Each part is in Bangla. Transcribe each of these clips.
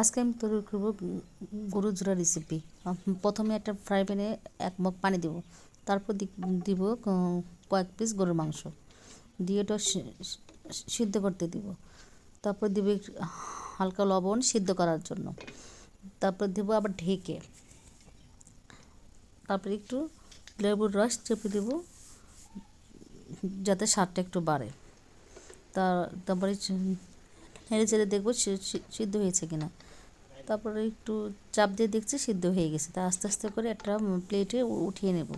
আজকে আমি তৈরি করব গরুর জোড়া রেসিপি প্রথমে একটা ফ্রাই প্যানে এক মগ পানি দেবো। তারপর দিব কয়েক পিস গরুর মাংস। দিয়ে ওটা সিদ্ধ করতে দিব। তারপর দিব হালকা লবণ সিদ্ধ করার জন্য। তারপর দেবো আবার ঢেকে। তারপর একটু লেবুর রস চেপে দেব, যাতে স্বাদটা একটু বাড়ে। তারপরে নেড়ে চেড়ে দেখব সিদ্ধ হয়েছে কিনা। তারপরে একটু চাপ দিয়ে দেখছি সিদ্ধ হয়ে গেছে। তা আস্তে আস্তে করে একটা প্লেটে উঠিয়ে নেব।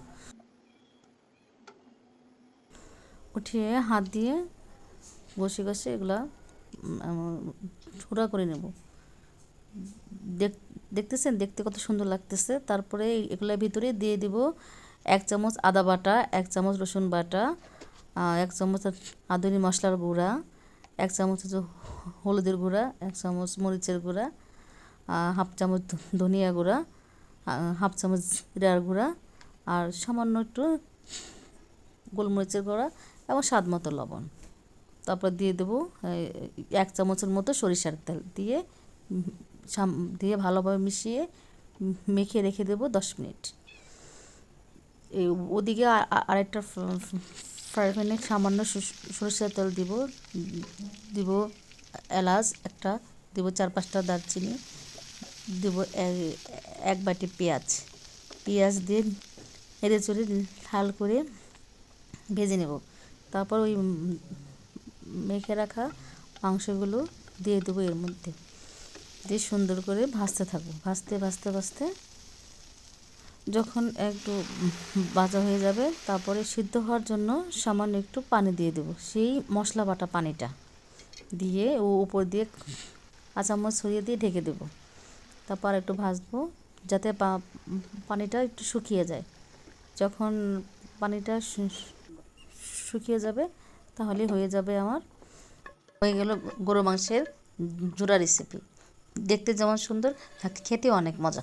উঠিয়ে হাত দিয়ে ঘষে ঘষে এগুলা ঠুরা করে নেব। দেখতেছেন? দেখতে কত সুন্দর লাগতেছে। তারপরে এগুলোর ভিতরে দিয়ে দিব এক চামচ আদা বাটা, এক চামচ রসুন বাটা এক চামচ আদুরি মশলার গুঁড়া এক চামচ হচ্ছে হলুদের গুঁড়া, এক চামচ মরিচের গুঁড়া হাফ চামচ ধনিয়া গুঁড়া হাফ চামচ জিরার গুঁড়া আর সামান্য একটু গোলমরিচের গুঁড়া এবং স্বাদ মতো লবণ। তারপর দিয়ে দেবো এক চামচের মতো সরিষার তেল দিয়ে দিয়ে ভালোভাবে মিশিয়ে মেখে রেখে দেবো দশ মিনিট। ওদিকে আরেকটা ফ্রাই প্যানে সামান্য সরিষার তেল দিব দিব এলাচ একটা, দিব চার পাঁচটা দারচিনি, দেবো এক বাটি পেঁয়াজ। পেঁয়াজ দিয়ে নেড়ে চড়ে লাল করে ভেজে নেব। তারপর ওই মেখে রাখা মাংসগুলো দিয়ে দেবো এর মধ্যে। দিয়ে সুন্দর করে ভাজতে থাকব। ভাজতে ভাজতে ভাজতে যখন একটু ভাজা হয়ে যাবে, তারপরে সিদ্ধ হওয়ার জন্য সামান্য একটু পানি দিয়ে দেবো। সেই মশলা বাটা পানিটা দিয়ে ও উপর দিয়ে কাঁচামচ ছড়িয়ে দিয়ে ঢেকে দেবো। তারপর একটু ভাজবো যাতে পানিটা একটু শুকিয়ে যায়। যখন পানিটা শুকিয়ে যাবে, তাহলে হয়ে যাবে আমার, হয়ে গেল গরু মাংসের জোড়া রেসিপি দেখতে যেমন সুন্দর খেতে অনেক মজা।